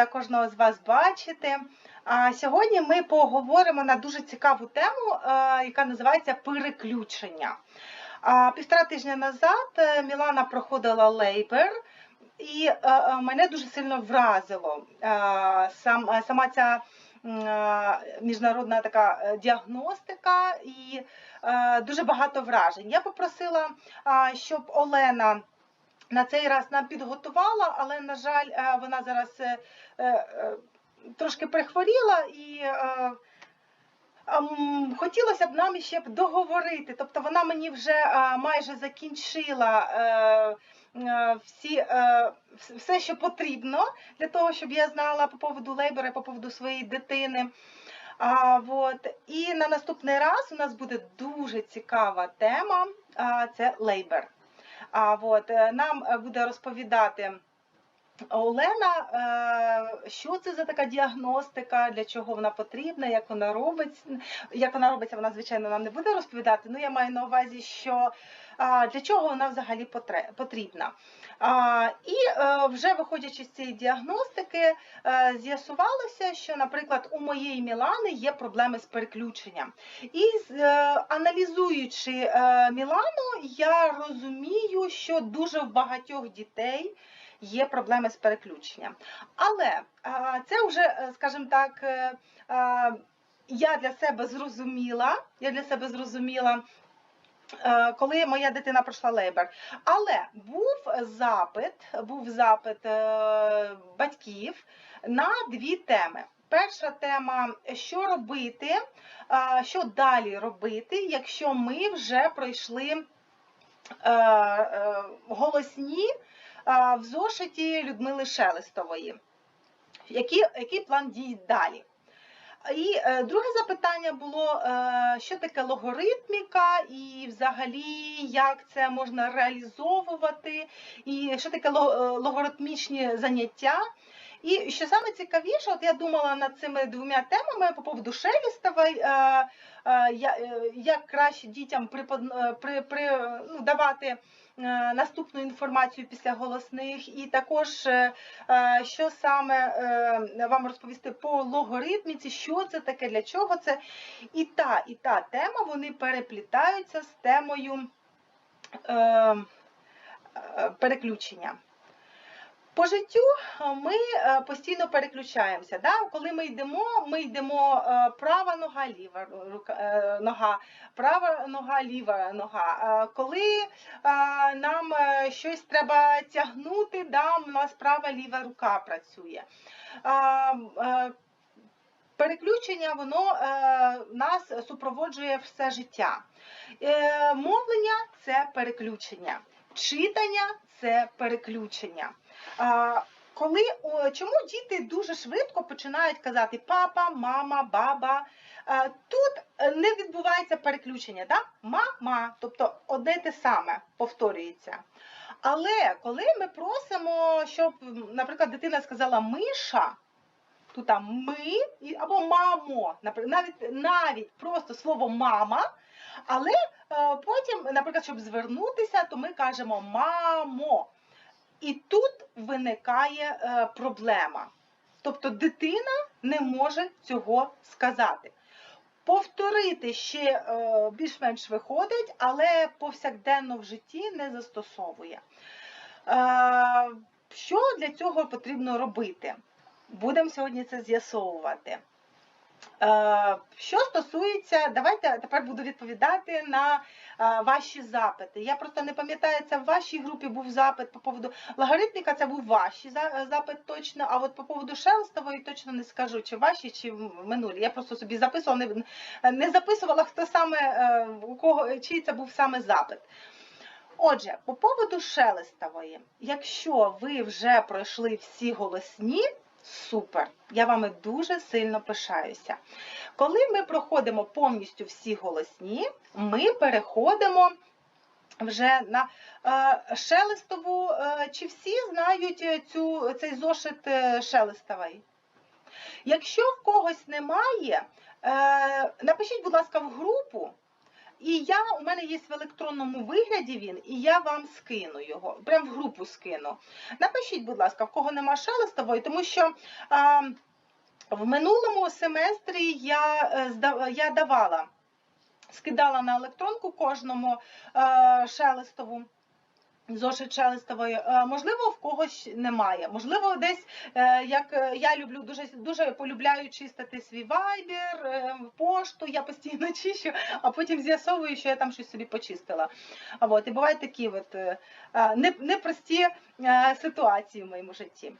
рада кожного з вас бачити. А сьогодні ми поговоримо на дуже цікаву тему, е, яка називається переключення. Півтора тижня назад е, Мілана проходила лейбер, і е, мене дуже сильно вразило сам, сама ця міжнародна така діагностика і дуже багато вражень. Я попросила, щоб Олена на цей раз нам підготувала, але, на жаль, е, вона зараз е, е, трошки прихворіла і. ем, Хотілося б нам ще б договорити, тобто вона мені вже майже закінчила всі, все, що потрібно для того, щоб я знала по поводу лейбера, по поводу своєї дитини. А, вот. І на наступний раз у нас буде дуже цікава тема, це лейбер. А, вот, е, нам е, буде розповідати Олена, е, що це за така діагностика, для чого вона потрібна, як вона робить. Як вона робиться, вона, звичайно, нам не буде розповідати. Ну, я маю на увазі, що для чого вона взагалі потрібна. І е, вже виходячи з цієї діагностики, е, з'ясувалося, що, наприклад, у моєї Мілани є проблеми з переключенням. І аналізуючи Мілану, я розумію, що дуже в багатьох дітей є проблеми з переключенням. Але це вже, е, скажімо так, е, я для себе зрозуміла, я для себе зрозуміла. е, Коли моя дитина пройшла лейбер, але був запит, був запит е, батьків на дві теми. Перша тема, що робити, е, що далі робити, якщо ми вже пройшли е, е, голосні е, в зошиті Людмили Шелестової. Який, який план дій далі? І е, друге запитання було, е, що таке логаритміка, і взагалі як це можна реалізовувати, і що таке е, заняття. І що саме цікавіше, от я думала над цими двома темами по поводу Шелістової, як краще дітям е, при, при, ну, давати наступну інформацію після голосних, і також е, е, що саме е, вам розповісти по логоритміці, що це таке, для чого це. І та, і та тема вони переплітаються з темою е, е, переключення. По життю е, ми е, постійно переключаємося. Да? Коли ми йдемо, ми йдемо е, права нога, ліва нога, права нога, ліва нога. Коли нам щось треба тягнути, да, у нас права ліва рука працює. Переключення воно нас супроводжує все життя. Мовлення це переключення, читання це переключення. Коли чому діти дуже швидко починають казати папа, мама, баба? Тут е, не відбувається переключення, да? мама, тобто одне те саме повторюється. Але коли ми просимо, щоб, наприклад, дитина сказала миша, тут там ми або мамо, навіть навіть просто слово мама, але е, потім, наприклад, щоб звернутися, то ми кажемо мамо. І тут виникає е, проблема. Тобто дитина не може цього сказати. Повторити ще е, більш-менш виходить, але повсякденно в житті не застосовує. Е, що для цього потрібно робити? Будемо сьогодні це з'ясовувати. Е, Що стосується, давайте тепер буду відповідати на е, ваші запити. Я просто не пам'ятаю, це в вашій групі був запит по поводу логаритміка, це був ваш запит точно, а от по поводу Шелстової точно не скажу, чи ваші, чи минулі. Я просто собі записувала, не, не записувала, хто саме, е, у кого, чий це був саме запит. Отже, по поводу Шелестової, якщо ви вже пройшли всі голосні, супер, я вами дуже сильно пишаюся. Коли ми проходимо повністю всі голосні, ми переходимо вже на е, Шелестову. Е, чи всі знають е, цю, цей зошит е, Шелестової? Якщо в когось немає, е, напишіть, будь ласка, в групу. І я у мене є в електронному вигляді він, і я вам скину його, прям в групу скину. Напишіть, будь ласка, в кого нема шелестової, тому що а, в минулому семестрі я, е, я давала, скидала на електронку кожному е, шелестову. Зошит шелестової, Е, можливо, в когось немає. Можливо, десь е, як е, я люблю дуже дуже полюбляю чистити свій вайбер, пошту. Я постійно чищу, а потім з'ясовую, що я там щось собі почистила. От і бувають такі от не- непрості ситуації в моєму житті.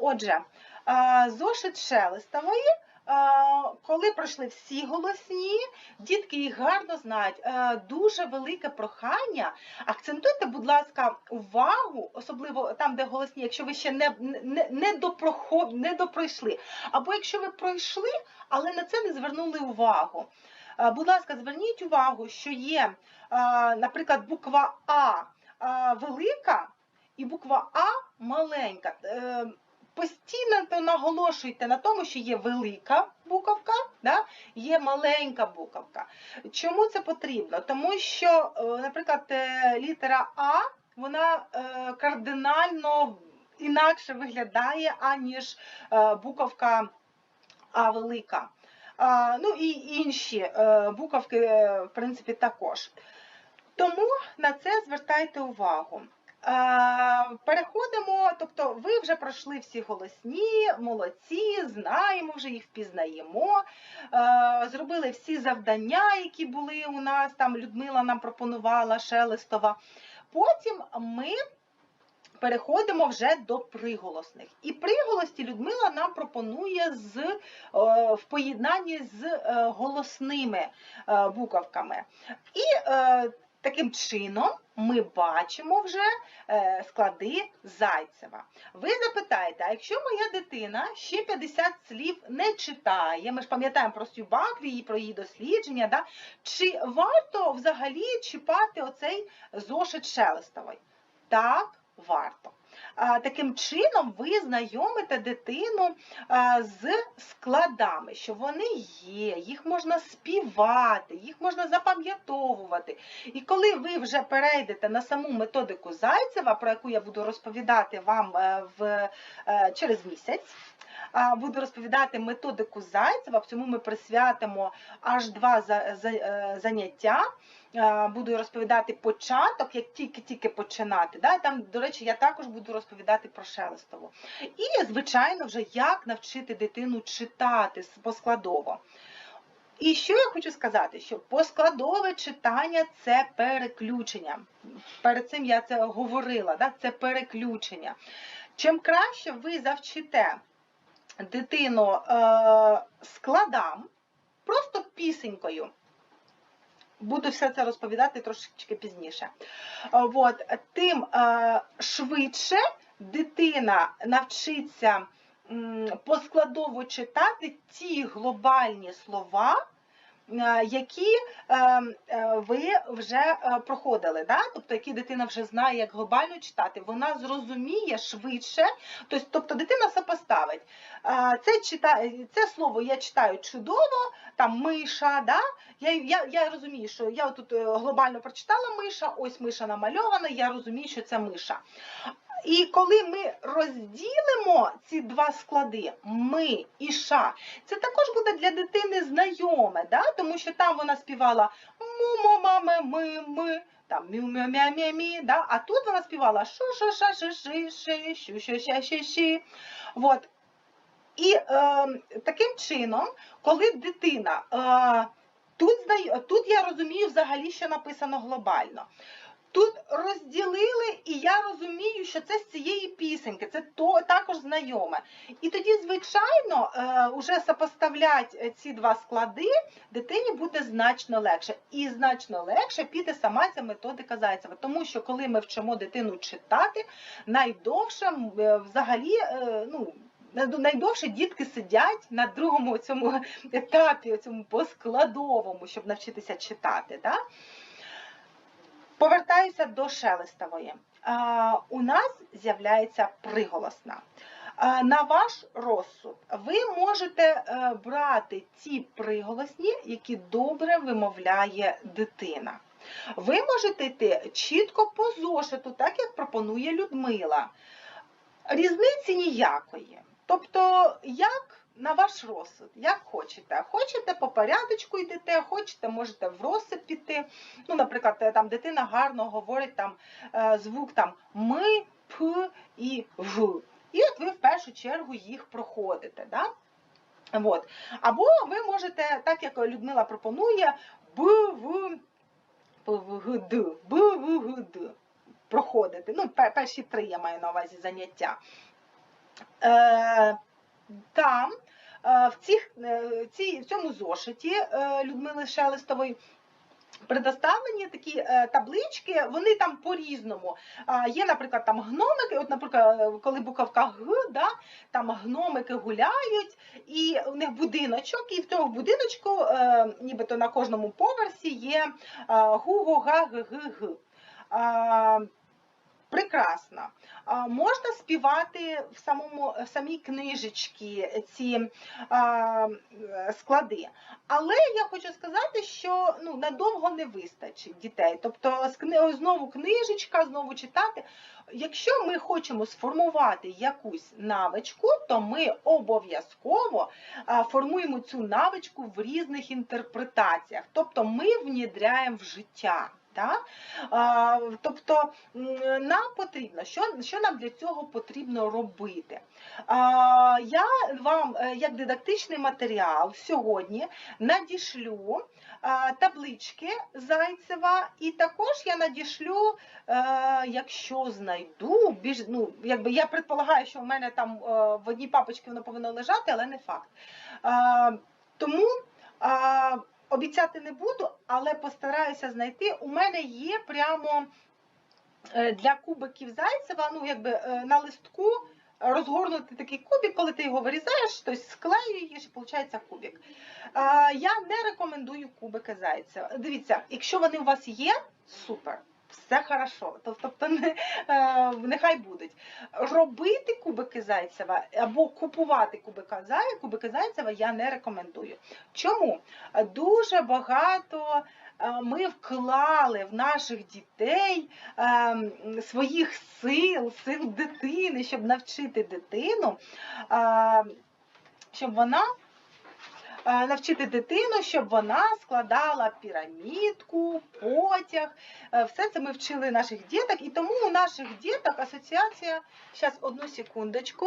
Отже, зошит шелестової. Коли пройшли всі голосні, дітки їх гарно знають. Е, Дуже велике прохання. Акцентуйте, будь ласка, увагу, особливо там, де голосні, якщо ви ще не, не, не, допрохо- не допройшли. Або якщо ви пройшли, але на це не звернули увагу. Е, Будь ласка, зверніть увагу, що є, е, наприклад, буква А велика і буква А маленька. Постійно наголошуйте на тому, що є велика буковка, да? є маленька буковка. Чому це потрібно? Тому що, е, наприклад, е, літера А вона е, кардинально інакше виглядає, аніж буковка А велика. Ну і інші буковки, в принципі, також. Тому на це звертайте увагу. Е, Переходимо, тобто ви вже пройшли всі голосні, молодці, знаємо, вже їх впізнаємо, е, зробили всі завдання, які були у нас, там Людмила нам пропонувала, Шелестова. Потім ми переходимо вже до приголосних. І приголості Людмила нам пропонує з, е, в поєднанні з голосними буковками. І таким чином ми бачимо вже е, склади Зайцева. Ви запитаєте, а якщо моя дитина ще 50 слів не читає, ми ж пам'ятаємо про Сью Бакрі і про її дослідження, да? чи варто взагалі чіпати оцей зошит Шелестовий? Так, варто. Таким чином ви знайомите дитину з складами, що вони є, їх можна співати, їх можна запам'ятовувати. І коли ви вже перейдете на саму методику Зайцева, про яку я буду розповідати вам е, в, е, через місяць, буду розповідати методику Зайцева, цьому ми присвятимо аж два е, заняття. Буду розповідати початок, як тільки-тільки починати. Да? Там, до речі, я також буду розповідати про Шелестову. І, звичайно, вже як навчити дитину читати поскладово. І що я хочу сказати, що поскладове читання це переключення. Перед цим я це говорила, да? це переключення. Чим краще ви завчите дитину е, складам, просто пісенькою. Буду все це розповідати трошечки пізніше. Е, От, тим е, швидше дитина навчиться поскладово читати ті глобальні слова, які е, е, ви вже е, проходили, да? тобто які дитина вже знає, як глобально читати, вона зрозуміє швидше, тобто, дитина сопоставить. Е, Це, чита... це слово я читаю чудово, там миша, да? я, я, я розумію, що я тут е, глобально прочитала миша, ось миша намальована, я розумію, що це миша. І коли ми розділимо ці два склади ми і ша, це також буде для дитини знайоме, да? тому що там вона співала му маме ми ми там мю мя мя мя мі да? а тут вона співала шу ша ша ши ши ши щу щу ща щі щі. Вот. І е, таким чином, коли дитина е, тут, тут я розумію взагалі, що написано глобально. Тут розділили, і я розумію, що це з цієї пісеньки, це то також знайоме. І тоді, звичайно, е, уже сопоставлять ці два склади, дитині буде значно легше. І значно легше піде сама ця методика Зайцева. Тому що коли ми вчимо дитину читати, найдовше е, взагалі, е, ну. Найдовше дітки сидять на другому цьому етапі, цьому поскладовому, щоб навчитися читати. Да? Повертаюся до шелестової. У нас з'являється приголосна. На ваш розсуд ви можете е, брати ті приголосні, які добре вимовляє дитина. Ви можете йти чітко по зошиту, так як пропонує Людмила. Різниці ніякої. Тобто, як на ваш розсуд, як хочете. Хочете по порядочку йдете, хочете, можете в розсип піти. Ну, наприклад, е, там дитина гарно говорить там е, звук там ми, п і в. І от ви в першу чергу їх проходите. Да? От. Або ви можете, так як Людмила пропонує, б, в, п, в, г, д, б, в, г, д. Проходити. Ну, перші три я маю на увазі заняття. Е, там в, цих, е, в цьому зошиті е, Людмили Шелестової предоставлені такі е, таблички, вони там по-різному. Є, наприклад, там гномики, от, наприклад, е, коли буковка Г, да, там гномики гуляють, і у них будиночок, і в цьому будиночку, е, нібито на кожному поверсі є е, гу-го-га-г-г-г. А, Прекрасно. Можна співати в самому в самій книжечці ці а, склади. Але я хочу сказати, що ну, надовго не вистачить дітей. Тобто знову книжечка, знову читати. Якщо ми хочемо сформувати якусь навичку, то ми обов'язково формуємо цю навичку в різних інтерпретаціях. Тобто ми внідряємо в життя. Так? А, тобто нам потрібно, що, що нам для цього потрібно робити? А, я вам, е, як дидактичний матеріал, сьогодні надішлю таблички Зайцева, і також я надішлю, е, якщо знайду, більш, ну, якби я предполагаю, що в мене там е, в одній папочці воно повинно лежати, але не факт. А, тому а, обіцяти не буду, але постараюся знайти. У мене є прямо е, для кубиків Зайцева, ну якби е, на листку розгорнути такий кубик, коли ти його вирізаєш, тобто склеюєш і виходить кубик. Я не рекомендую кубики Зайцева. Дивіться, якщо вони у вас є, супер. Все хорошо, тобто е, нехай будуть. Робити кубики Зайцева або купувати кубика Зай- кубики Зайцева я не рекомендую. Чому? Дуже багато е, ми вклали в наших дітей е, своїх сил, сил дитини, щоб навчити дитину, щоб вона навчити дитину, щоб вона складала пірамідку, потяг. Е, Все це ми вчили наших діток, і тому у наших діток асоціація. Зараз одну секундочку.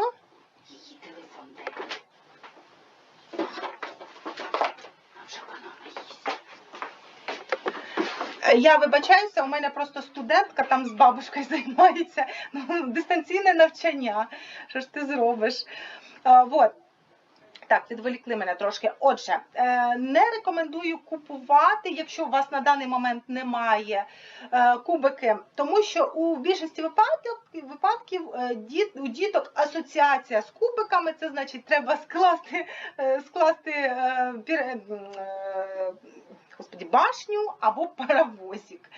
Е, Я вибачаюся, у мене просто студентка там з бабушкою займається. Ну, дистанційне навчання. Що ж ти зробиш? А, вот. Так, відволікли мене трошки. Отже, е, не рекомендую купувати, якщо у вас на даний момент немає е, кубики, тому що у більшості випадків, е, у діток асоціація з кубиками, це значить, треба скласти, скласти господі, башню або паровозик.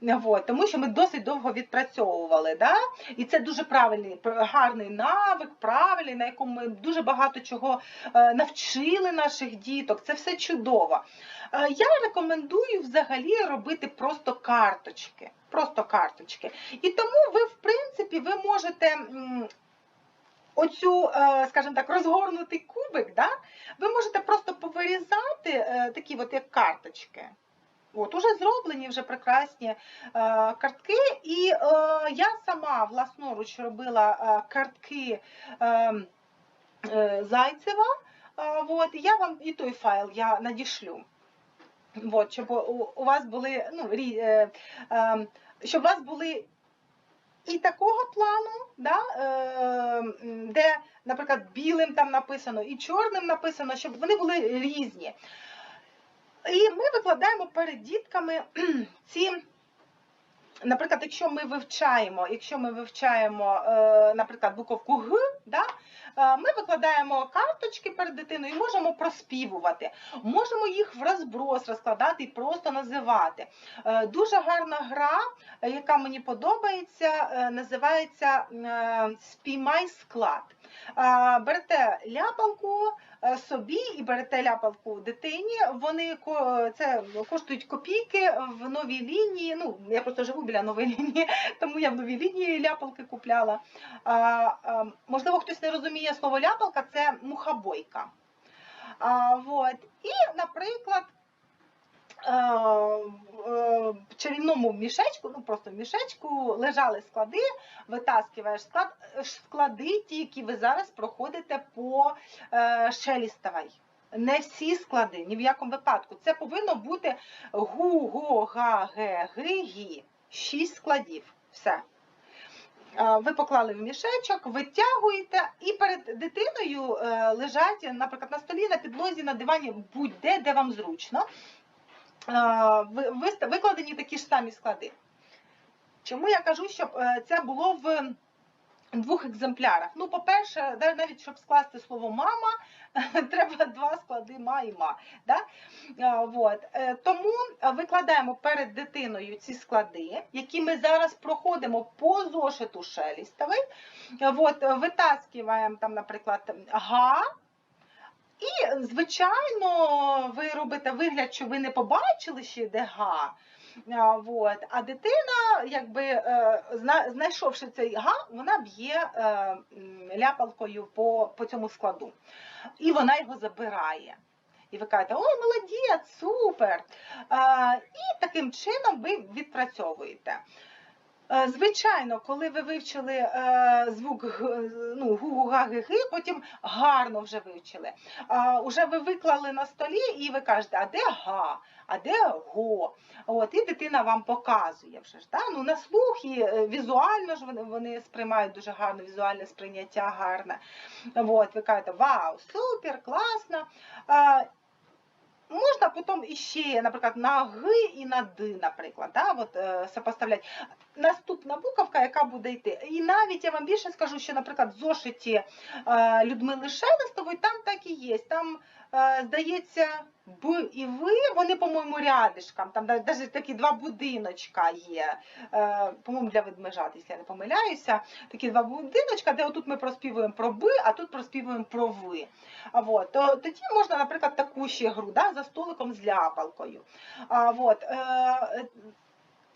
Вот, тому що ми досить довго відпрацьовували. Да? І це дуже правильний, гарний навик, правильний, на якому ми дуже багато чого е, навчили наших діток. Це все чудово. Е, Я рекомендую взагалі робити просто карточки. Просто карточки. І тому ви, в принципі, ви можете. Оцю, е, скажімо так, розгорнутий кубик, да? ви можете просто повирізати е, такі от як карточки. От, уже зроблені вже прекрасні е, картки. І е, я сама власноруч робила е, картки е, е, Зайцева. Е, от, я вам і той файл я надішлю. От, щоб у, у вас були, ну, рі, е, е, щоб у вас були і такого плану, да, е, де, наприклад, білим там написано і чорним написано, щоб вони були різні. І ми викладаємо перед дітками ці. Наприклад, якщо ми вивчаємо, якщо ми вивчаємо, е, наприклад, буковку Г, да, ми викладаємо карточки перед дитиною і можемо проспівувати. Можемо їх в розброс розкладати і просто називати. Е, Дуже гарна гра, е, яка мені подобається, е, називається е, Спіймай склад. Берете ляпалку е, собі і берете ляпалку дитині. Вони це коштують копійки в новій лінії. Ну, я просто живу біля нової лінії, тому я в новій лінії ляпалки купляла. Можливо, хтось не розуміє слово ляпалка, це мухобойка. А, вот. І, наприклад, в чарівному мішечку, ну просто мішечку лежали склади, витаскиваєш склад, склади, ті, які ви зараз проходите по е, шелістовій. Не всі склади, ні в якому випадку. Це повинно бути гу, го, га, ге, ги, гі. Шість складів. Все. Е, Ви поклали в мішечок, витягуєте, і перед дитиною е, лежать, наприклад, на столі, на підлозі, на дивані, будь-де, де вам зручно. Викладені такі ж самі склади. Чому я кажу, щоб е, це було в двох екземплярах? Ну, по-перше, навіть щоб скласти слово мама, треба два склади ма і ма. Да? Вот. Е, Тому викладаємо перед дитиною ці склади, які ми зараз проходимо по зошиту шелістовий. Вот, витаскиваємо там, наприклад, га. І, звичайно, ви робите вигляд, що ви не побачили ще де га. А, дитина, якби е, знайшовши цей га, вона б'є е, ляпалкою по, по цьому складу. І вона його забирає. І ви кажете, ой, молодець, супер. І таким чином ви відпрацьовуєте. Е, Звичайно, коли ви вивчили е, звук ну, гу га ги ги потім гарно вже вивчили. Уже ви виклали на столі і ви кажете, а де га, а де го. От, і дитина вам показує вже ж. Да? Ну, на слух і е, візуально ж вони, сприймають дуже гарно, візуальне сприйняття гарне. От, ви кажете, вау, супер, класно. Можна потім іще, наприклад, на г і на д, наприклад, да, от, сопоставляти. Наступна буковка, яка буде йти. І навіть я вам більше скажу, що, наприклад, в зошиті е, Людмили Шелестової там так і є. Там, е, здається, Б і В, вони, по-моєму, рядишком. Там навіть такі два будиночка є. Е, по-моєму, для ведмежат, якщо я не помиляюся. Такі два будиночка, де отут ми проспівуємо про Б, а тут проспівуємо про В. А вот, то тоді можна, наприклад, таку ще гру да, за столиком з ляпалкою. А, вот,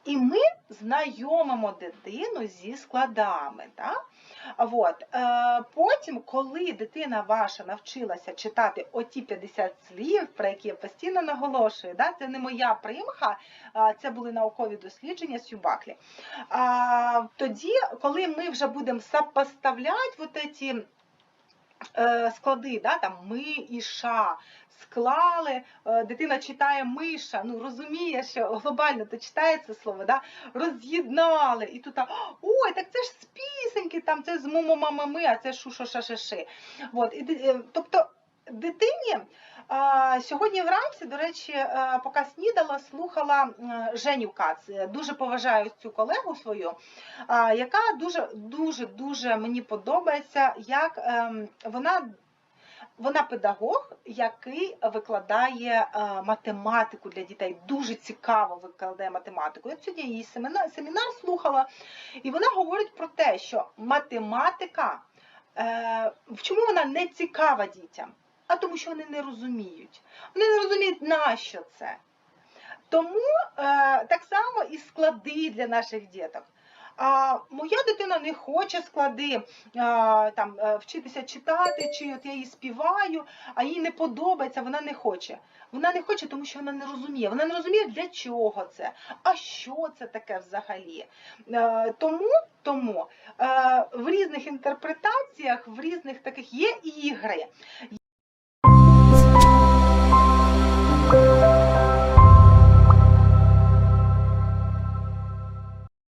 і ми знайомимо дитину зі складами. Да? А Вот. Е, потім, коли дитина ваша навчилася читати оті 50 слів, про які я постійно наголошую, да? це не моя примха, це були наукові дослідження Сюбаклі. Тоді, коли ми вже будемо сопоставляти е, склади, да, там ми і ша, склали, е, дитина читає миша, ну розуміє, що глобально то читає це слово, да, роз'єднали, і тут, ой, так це ж з пісеньки, там це з мумо мама ми, а це шу шо ша ше ши е, тобто дитині а, сьогодні вранці, до речі, е, поки снідала, слухала е, Женю Кац. Е, Дуже поважаю цю колегу свою, яка дуже дуже мені подобається, як ем, вона. Вона педагог, який викладає е, математику для дітей. Дуже цікаво викладає математику. Я сьогодні її семінар, семінар слухала, і вона говорить про те, що математика, е, в чому вона не цікава дітям? А тому, що вони не розуміють. Вони не розуміють, нащо це. Тому е, так само і склади для наших діток. А моя дитина не хоче склади а, там е, вчитися читати, чи от я їй співаю, а їй не подобається, вона не хоче. Вона не хоче, тому що вона не розуміє. Вона не розуміє, для чого це, а що це таке взагалі. Е, тому тому е, в різних інтерпретаціях, в різних таких є ігри.